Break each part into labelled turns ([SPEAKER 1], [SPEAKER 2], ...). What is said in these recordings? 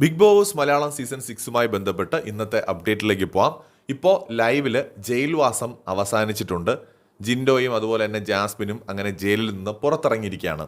[SPEAKER 1] Big boss Malayalam season സിക്സുമായി ബന്ധപ്പെട്ട് ഇന്നത്തെ അപ്ഡേറ്റിലേക്ക് പോവാം. ഇപ്പോൾ ലൈവിൽ ജയിൽവാസം അവസാനിച്ചിട്ടുണ്ട്. ജിൻഡോയും അതുപോലെ തന്നെ ജാസ്മിനും അങ്ങനെ ജയിലിൽ നിന്ന് പുറത്തിറങ്ങിയിരിക്കുകയാണ്.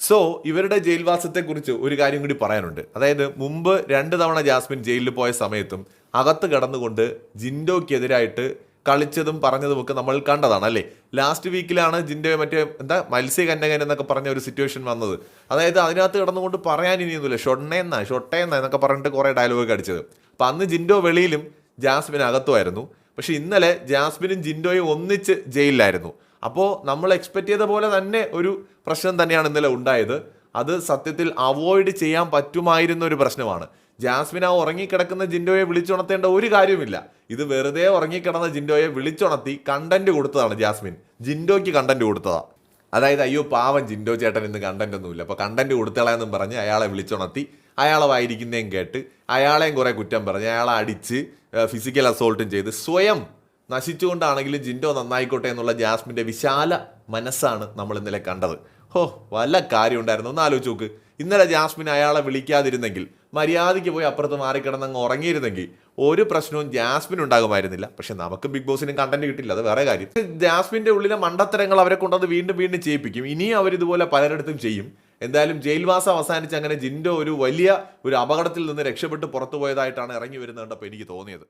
[SPEAKER 1] സോ ഇവരുടെ ജയിൽവാസത്തെക്കുറിച്ച് ഒരു കാര്യം കൂടി പറയാനുണ്ട്. അതായത് മുമ്പ് രണ്ട് തവണ ജാസ്മിൻ ജയിലിൽ പോയ സമയത്തും അകത്ത് കടന്നുകൊണ്ട് ജിൻഡോയ്ക്കെതിരായിട്ട് കളിച്ചതും പറഞ്ഞതും ഒക്കെ നമ്മൾ കണ്ടതാണ് അല്ലേ? ലാസ്റ്റ് വീക്കിലാണ് ജിന്റെ മറ്റേ എന്താ മത്സ്യകന്യകൻ എന്നൊക്കെ പറഞ്ഞ ഒരു സിറ്റുവേഷൻ വന്നത്. അതായത് അതിനകത്ത് കിടന്നുകൊണ്ട് പറയാൻ ഇനിയൊന്നുമില്ല ഷൊണ്ണേന്ന ഷൊട്ടേന്ന എന്നൊക്കെ പറഞ്ഞിട്ട് കുറേ ഡയലോഗ് അടിച്ചത്. അപ്പം അന്ന് ജിൻഡോ വെളിയിലും ജാസ്മിൻ അകത്തുമായിരുന്നു. പക്ഷേ ഇന്നലെ ജാസ്മിനും ജിൻഡോയും ഒന്നിച്ച് ജയിലിലായിരുന്നു. അപ്പോൾ നമ്മൾ എക്സ്പെക്ട് ചെയ്ത പോലെ തന്നെ ഒരു പ്രശ്നം തന്നെയാണ് ഇന്നലെ ഉണ്ടായത്. അത് സത്യത്തിൽ അവോയ്ഡ് ചെയ്യാൻ പറ്റുമായിരുന്ന ഒരു പ്രശ്നമാണ്. ജാസ്മിൻ ആ ഉറങ്ങിക്കിടക്കുന്ന ജിൻഡോയെ വിളിച്ചുണർത്തേണ്ട ഒരു കാര്യമില്ല ഇത് വെറുതെ ഉറങ്ങിക്കിടന്ന ജിൻഡോയെ വിളിച്ചുണർത്തി കണ്ടന്റ് കൊടുത്തതാണ് ജാസ്മിൻ. ജിൻഡോയ്ക്ക് കണ്ടന്റ് കൊടുത്തതാ. അതായത് അയ്യോ പാവം ജിൻഡോ ചേട്ടൻ ഇന്ന് കണ്ടന്റ് ഒന്നുമില്ല. അപ്പോൾ കണ്ടന്റ് കൊടുത്തളയെന്നും പറഞ്ഞ് അയാളെ വിളിച്ചുണർത്തി അയാളെ വായിരിക്കുന്നതും കേട്ട് അയാളെയും കുറേ കുറ്റം പറഞ്ഞ് അയാളെ അടിച്ച് ഫിസിക്കൽ അസോൾട്ടും ചെയ്ത് സ്വയം നശിച്ചുകൊണ്ടാണെങ്കിലും ജിൻഡോ നന്നായിക്കോട്ടെ എന്നുള്ള ജാസ്മിന്റെ വിശാല മനസ്സാണ് നമ്മൾ ഇന്നലെ കണ്ടത്. ഹോ വല്ല കാര്യം ഉണ്ടായിരുന്നു ഒന്ന് ആലോചിച്ച് നോക്ക്. ഇന്നലെ ജാസ്മിൻ അയാളെ വിളിക്കാതിരുന്നെങ്കിൽ മര്യാദയ്ക്ക് പോയി അപ്പുറത്ത് മാറിക്കിടന്ന് അങ്ങ് ഉറങ്ങിയിരുന്നെങ്കിൽ ഒരു പ്രശ്നവും ജാസ്മിൻ ഉണ്ടാകുമായിരുന്നില്ല. പക്ഷെ നമുക്ക് ബിഗ് ബോസിനും കണ്ടന്റ് കിട്ടില്ല അത് വേറെ കാര്യം. ജാസ്മിന്റെ ഉള്ളിലെ മണ്ടത്തരങ്ങൾ അവരെ കൊണ്ടത് വീണ്ടും വീണ്ടും ചെയ്യിപ്പിക്കും. ഇനിയും അവരിതുപോലെ പലരിടത്തും ചെയ്യും. എന്തായാലും ജയിൽവാസം അവസാനിച്ച് അങ്ങനെ ജിൻഡോ ഒരു വലിയ ഒരു അപകടത്തിൽ നിന്ന് രക്ഷപ്പെട്ട് പുറത്തു പോയതായിട്ടാണ് ഇറങ്ങി വരുന്നത് കണ്ടപ്പോൾ എനിക്ക് തോന്നിയത്.